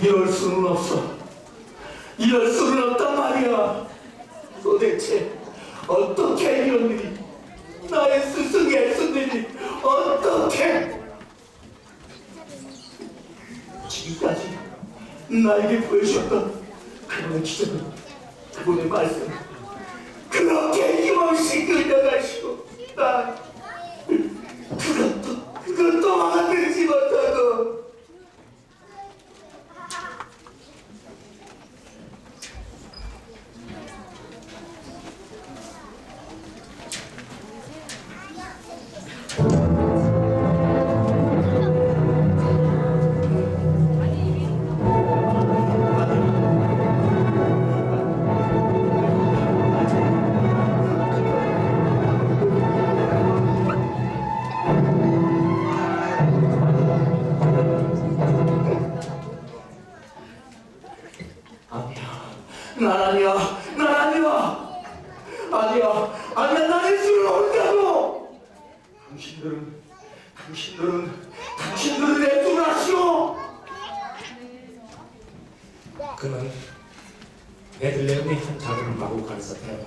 이럴 수는 없어. 이럴 수는 없단 말이야. 도대체 어떻게 이런 일이 나의 스승의 스님이 어떻게 지금까지 나에게 보여주었던 그분의 기적은 그분의 말씀 그렇게 힘없이 끌려가시고 나 난 아니야 난 아니야 아니야 아니야 나의 수를 온다고. 당신들은 당신들은 당신들은 내 수를 아시오. 그는 베들레헴의 한 작은 마구간에서 태어나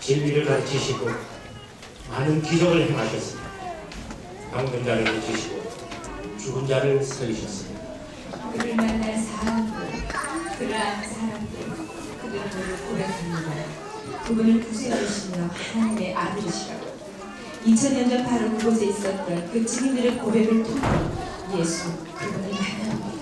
진리를 가르치시고 많은 기적을 행하셨습니다. 병든 자를 고치시고 죽은 자를 살리셨습니다. 그를 만난 사람들, 그러한 사람들, 그를 고백합니다. 그분을 구세주시며 하나님의 아들이시라고. 2000년 전 바로 그곳에 있었던 그 증인들의 고백을 통해 예수 그분을 만납니다.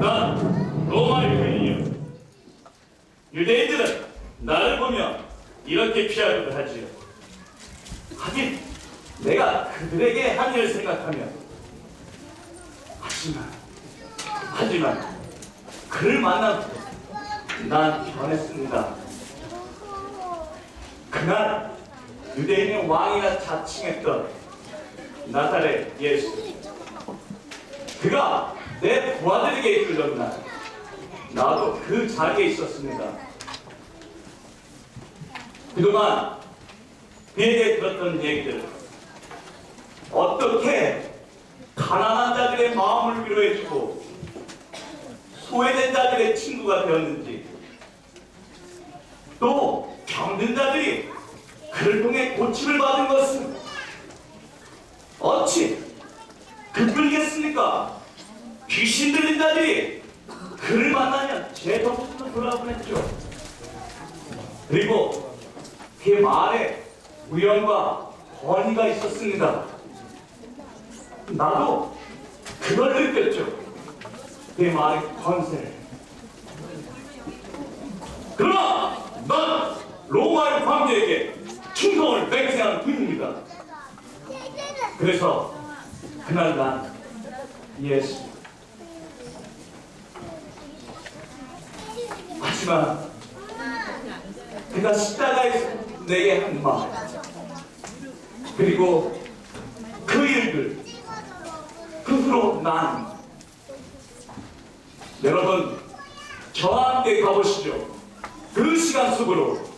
난 로마의 군인이요. 유대인들은 나를 보면 이렇게 피하기도 하지요. 하긴 내가 그들에게 한 일을 생각하면 하지만 하지만 그를 후난 변했습니다. 그날 유대인의 왕이라 자칭했던 나사렛 예수 그가 내 부하들에게 이끌던 날 나도 그 자리에 있었습니다. 그동안 그에게 들었던 얘기들 어떻게 가난한 자들의 마음을 위로해주고 소외된 자들의 친구가 되었는지 또 병든 자들이 그를 통해 고침을 받은 것은 어찌 그뿐이겠습니까? 귀신 들린 자들이 그를 만나면 제 덕분으로 돌아보냈죠. 그리고 그 말에 우연과 권위가 있었습니다. 나도 그걸 느꼈죠. 그 말의 권세를. 그러나 난 로마의 황제에게 충성을 맹세하는 분입니다. 그래서 그날 난 예수. 하지만 그가 십자가에서 내게 한 말, 그리고 그 일들, 그 후로 난. 여러분 저와 함께 가보시죠. 그 시간 속으로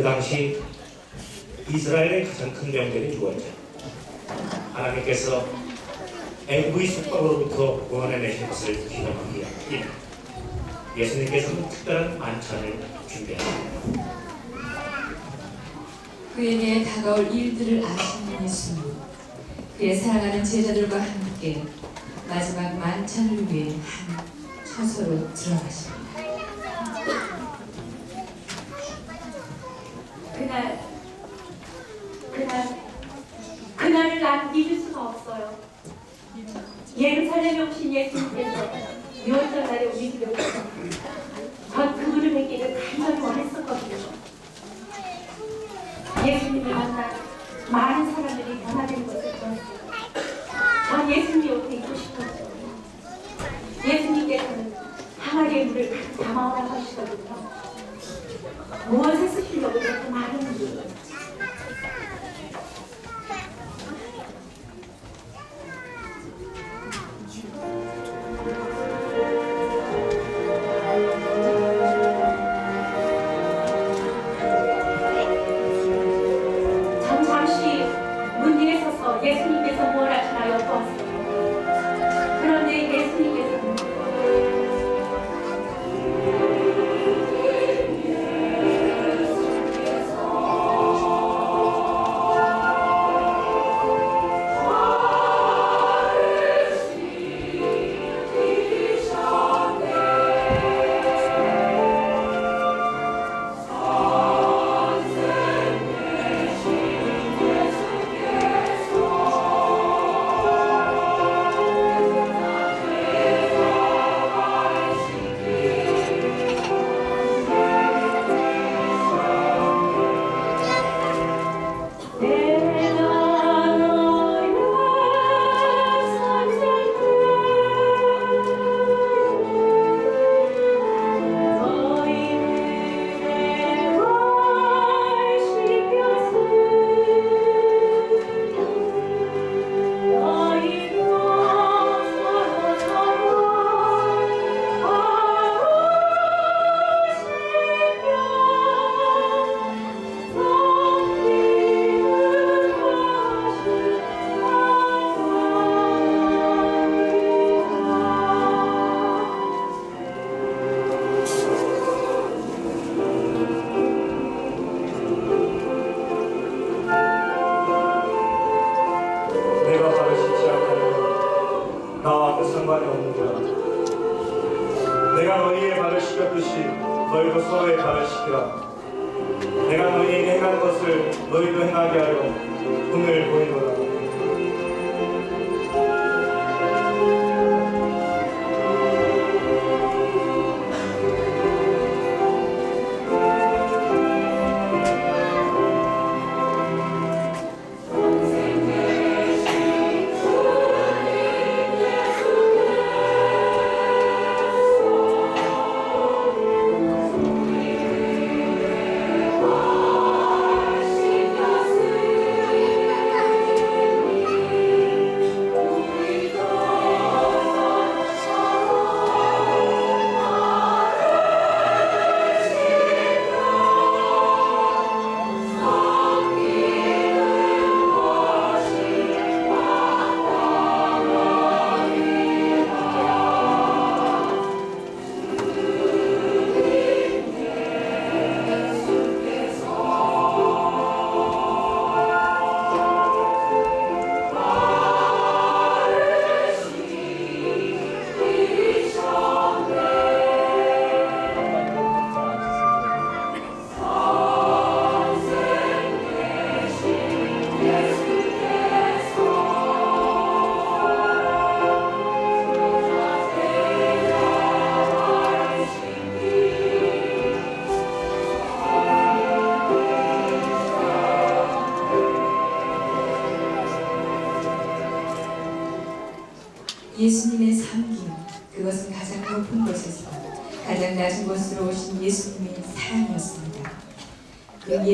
그 당시 이스라엘의 가장 큰 명절이 누구였죠? 하나님께서 애굽의 속박으로부터 구원해내신 것을 기념하기 위해 예수님께서는 특별한 만찬을 준비하셨습니다. 그에게 다가올 일들을 아시는 예수님 그의 사랑하는 제자들과 함께 마지막 만찬을 위해 한 처소로 들어가십니다. 그날 그날 그날을 난 잊을 없어요. 예루살렘에 오신 예수님께서 유월절 날에 우리 집에 오셨어요. 전 그분을 뵙기를 간절히 원했었거든요. 예수님을 만나 많은 사람들이 변화되는 것을 보았어요. 전 예수님 옆에 있고 싶었죠. 예수님께서는 항아리에 물을 가득 담아오라고 하시거든요. 무엇을 쓰시려고 그렇게 많은지 전 없는 거야. 내가 너희의 발을 씻겼듯이 너희도 서로의 발을 씻기라. 내가 너희에게 행한 것을 너희도 행하게 하려 오늘 보이노라.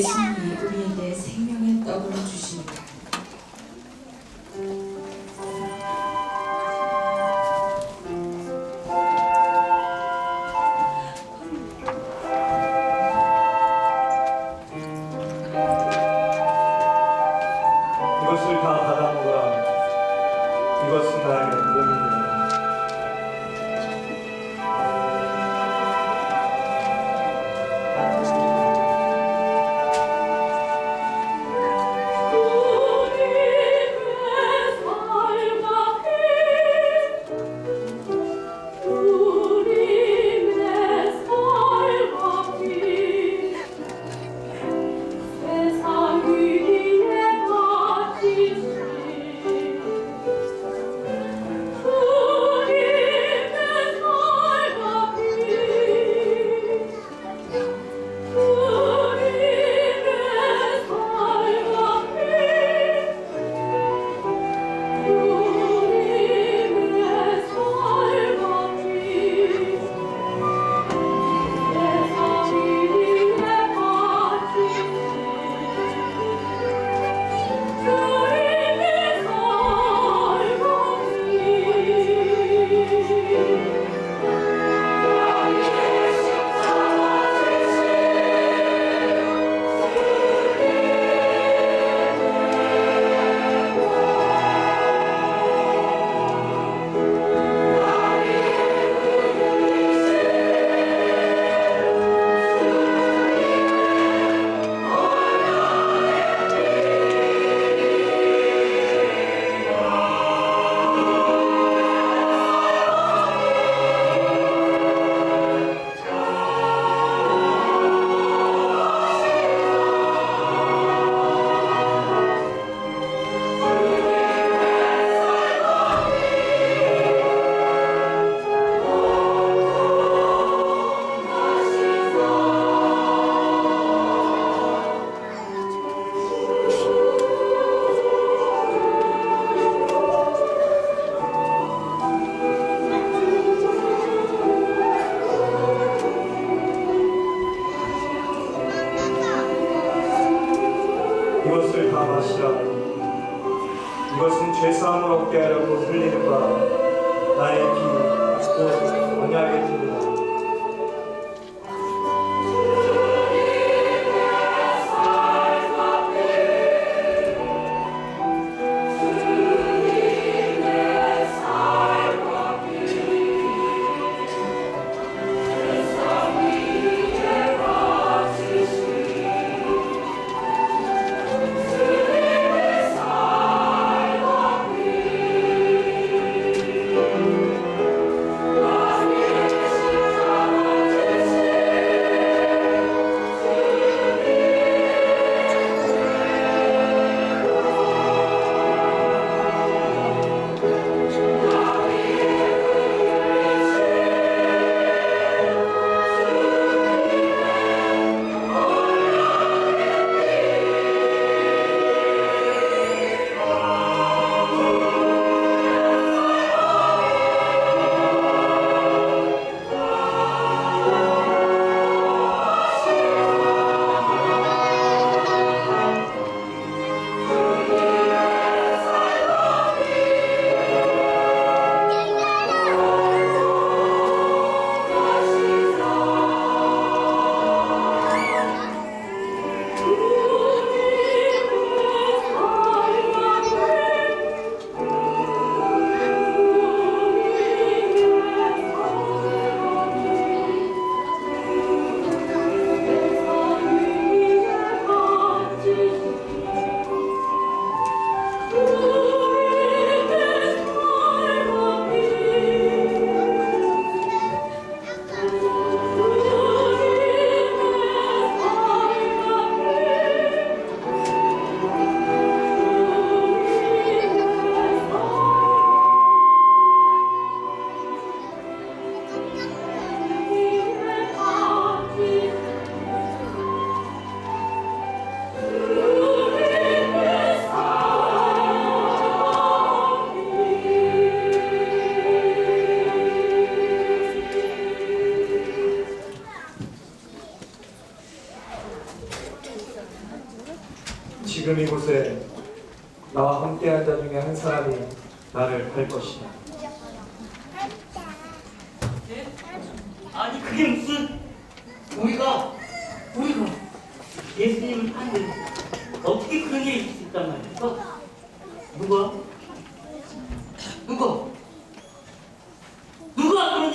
그예 마시라. 이것은 죄사함을 얻게 하려고 흘리는 바 나의 피, 곧 언약의 피입니다.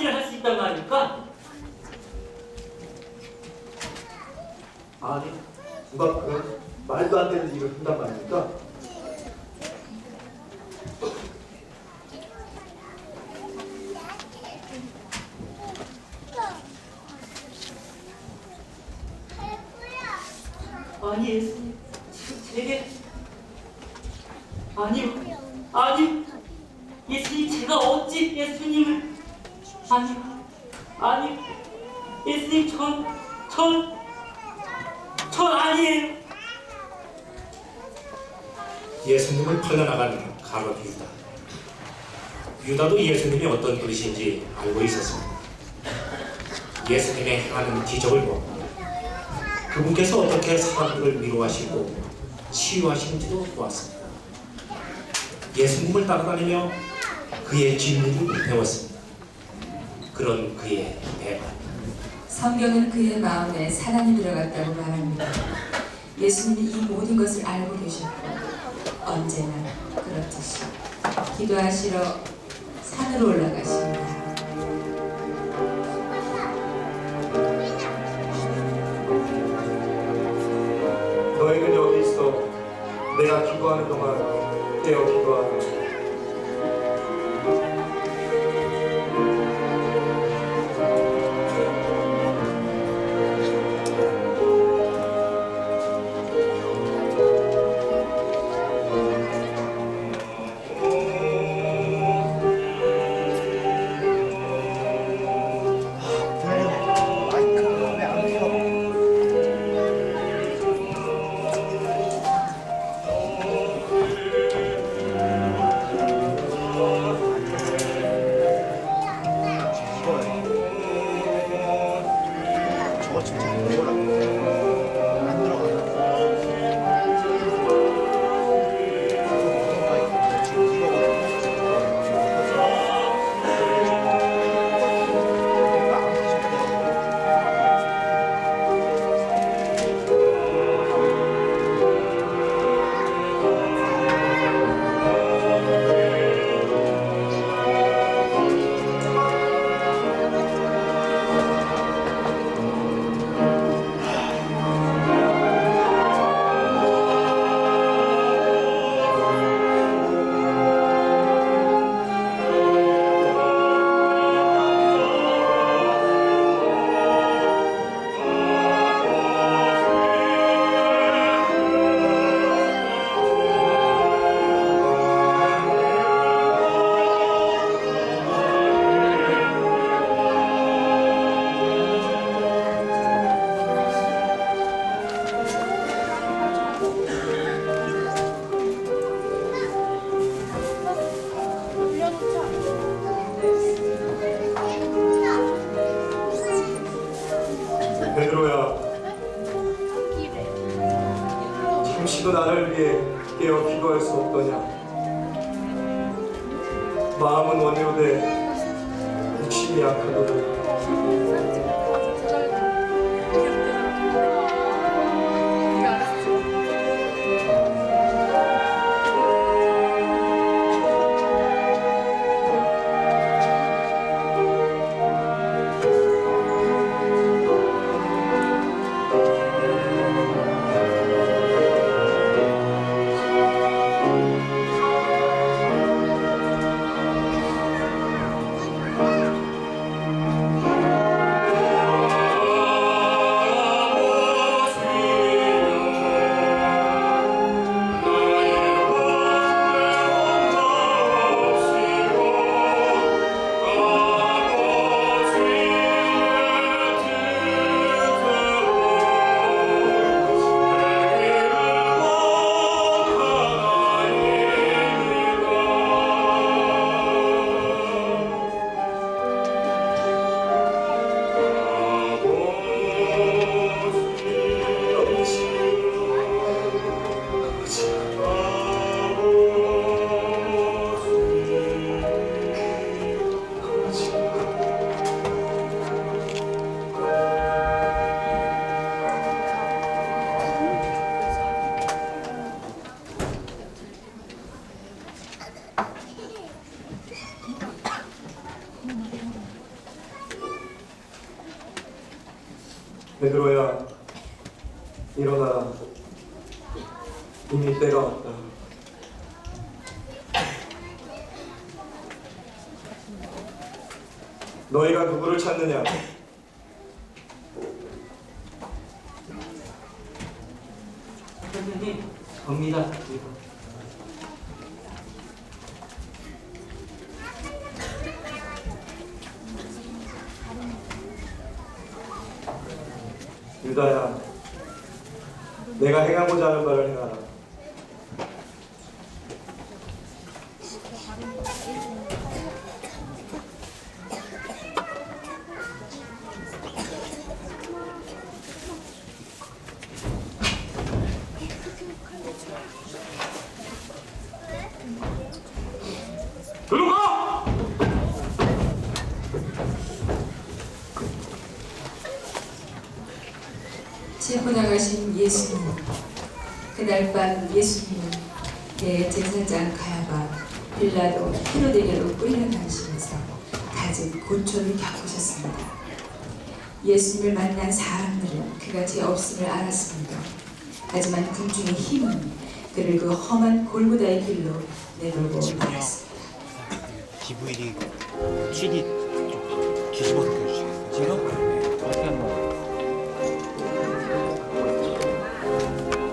일을 할수 있단 말입니까? 아니, 누가 그런 말도 안 되는 일을 한단 말입니까? 아니 예수님 지금 제게 아니 아니 예수님 제가 어찌 예수님을 아니 아니 예수님 전전전 아니에요 예수님을 팔려나간 가롯 유다. 예수님이 어떤 분이신지 알고 있었습니다. 예수님의 행하는 기적을 보고 그분께서 어떻게 사람들을 위로하시고 치유하시는지도 보았습니다. 예수님을 따라다니며 그의 진리를 배웠습니다. 그런 그의 대화. 성경은 그의 마음에 사랑이 들어갔다고 말합니다. 예수님이 이 모든 것을 알고 계셨고 언제나 그렇듯이 기도하시러 산으로 올라가십니다. 너희는 여기 있어 내가 기도하는 동안 깨어 기도하라. 왔다 너희가 누구를 찾느냐? 선생님, 접니다. 유다야 내가 행하고자 하는 바를 행하라 들어가! 짚고 나가신 예수님 그날 밤 예수님은 대제사장 가야바 빌라도 헤로데게로 끌려가시면서 갖은 고초를 겪으셨습니다. 예수님을 만난 사람들은 그가 죄 없음을 알았습니다. 하지만 군중의 힘은 그를 그 험한 골고다의 길로 내몰고 말았습니다. DVD CD 뒤집어?